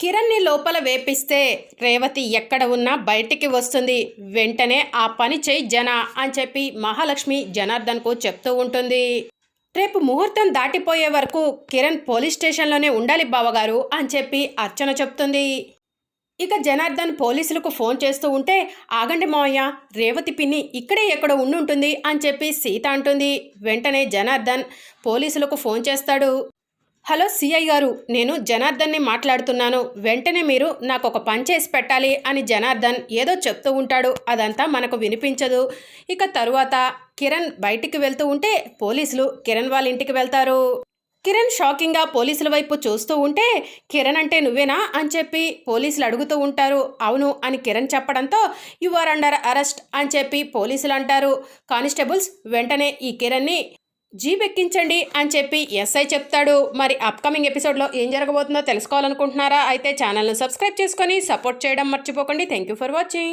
కిరణ్ని లోపల వేపిస్తే రేవతి ఎక్కడ ఉన్నా బయటికి వస్తుంది. వెంటనే ఆ పని చేయి జన అని చెప్పి మహాలక్ష్మి జనార్దన్కు చెప్తూ ఉంటుంది. రేపు ముహూర్తం దాటిపోయే వరకు కిరణ్ పోలీస్ స్టేషన్లోనే ఉండాలి బావగారు అని చెప్పి అర్చన చెప్తుంది. ఇక జనార్దన్ పోలీసులకు ఫోన్ చేస్తూ ఉంటే ఆగండి మావయ్య రేవతి పిన్ని ఇక్కడే ఎక్కడ ఉండుంటుంది అని చెప్పి సీత అంటుంది. వెంటనే జనార్దన్ పోలీసులకు ఫోన్ చేస్తాడు. హలో సిఐ గారు నేను జనార్దన్ని మాట్లాడుతున్నాను. వెంటనే మీరు నాకు ఒక పని చేసి పెట్టాలి అని జనార్దన్ ఏదో చెప్తూ ఉంటాడు. అదంతా మనకు వినిపించదు. ఇక తరువాత కిరణ్ బయటికి వెళ్తూ ఉంటే పోలీసులు కిరణ్ వాళ్ళ ఇంటికి వెళ్తారు. కిరణ్ షాకింగ్గా పోలీసుల వైపు చూస్తూ ఉంటే కిరణ్ అంటే నువ్వేనా అని చెప్పి పోలీసులు అడుగుతూ ఉంటారు. అవును అని కిరణ్ చెప్పడంతో యు ఆర్ అండర్ అరెస్ట్ అని చెప్పి పోలీసులు అంటారు. కానిస్టేబుల్స్ వెంటనే ఈ కిరణ్ని జీప్ అని చెప్పి ఎస్ఐ చెప్తాడు. మరి అప్కమింగ్ ఎపిసోడ్లో ఏం జరగబోతుందో తెలుసుకోవాలనుకుంటున్నారా? అయితే ఛానల్ను సబ్స్క్రైబ్ చేసుకొని సపోర్ట్ చేయడం మర్చిపోకండి. Thank you for watching